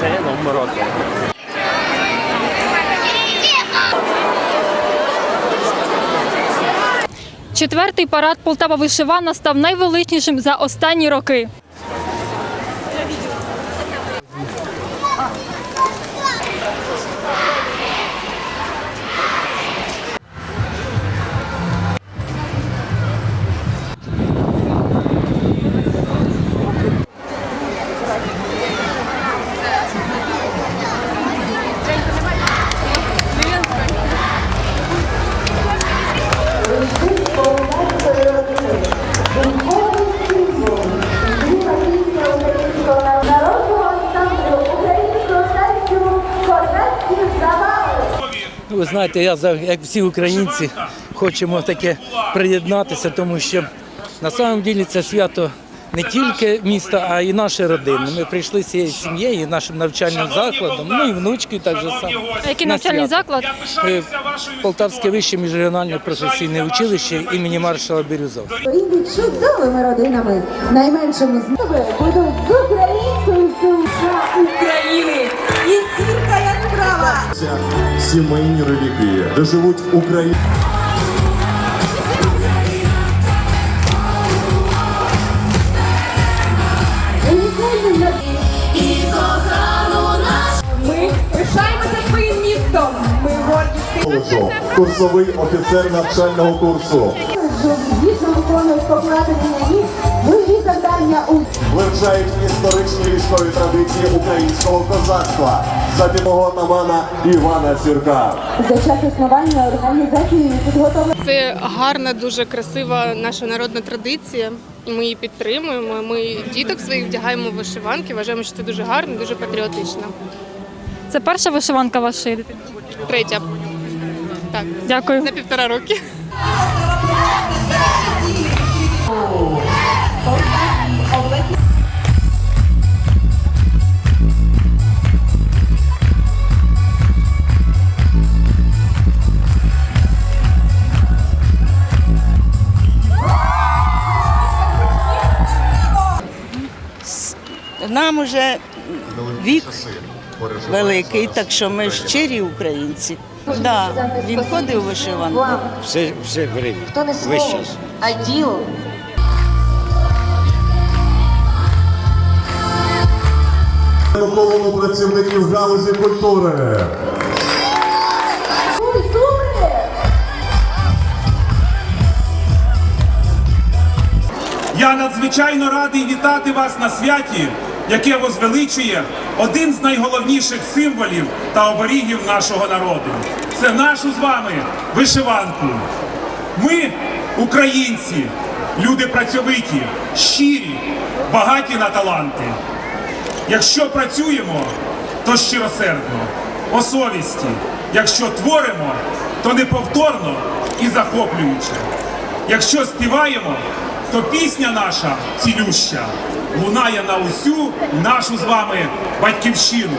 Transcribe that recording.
Це номер один. Четвертий парад Полтава вишивана став найвеличнішим за останні роки. Ви знаєте, я за- як всі українці хочемо таке приєднатися, тому що на самом ділі це свято не тільки міста, а й нашої родини. Ми прийшли з цією сім'єю, нашим навчальним закладом, ну і внучки так же само. А який на навчальний свято. заклад? Е, Полтавське вище міжрегіональне професійне училище імені маршала Бірюзова. Чудовими родинами, найменшими з будуть яскрава. сімейні релігії, де живуть українці. Ми пишаємося своїм містом. Ми горді курсовий офіцер навчального курсу. Виконують покладені на них бойові завдання у Вивчають історичні військові традиції українського козацтва за мого отамана Івана Сірка. за час існування організації підготовлено. Це гарна, дуже красива наша народна традиція. Ми її підтримуємо. Ми діток своїх вдягаємо в вишиванки. Вважаємо, що це дуже гарно, дуже патріотично. Це перша вишиванка вашої дитини. Третя. Так, Дякую. за півтора роки. Нам уже вік великий, так що ми щирі українці. Да, він ходив вишиванку. Все, все время. Хто не слово, а діло. Колону працівників галузі. Культури! Я надзвичайно радий вітати вас на святі, яке возвеличує один з найголовніших символів та оберігів нашого народу. Це нашу з вами вишиванку. Ми, українці, люди працьовиті, щирі, багаті на таланти. Якщо працюємо, то щиросердно, по совісті. Якщо творимо, то неповторно і захоплююче. Якщо співаємо, то пісня наша цілюща лунає на усю нашу з вами батьківщину.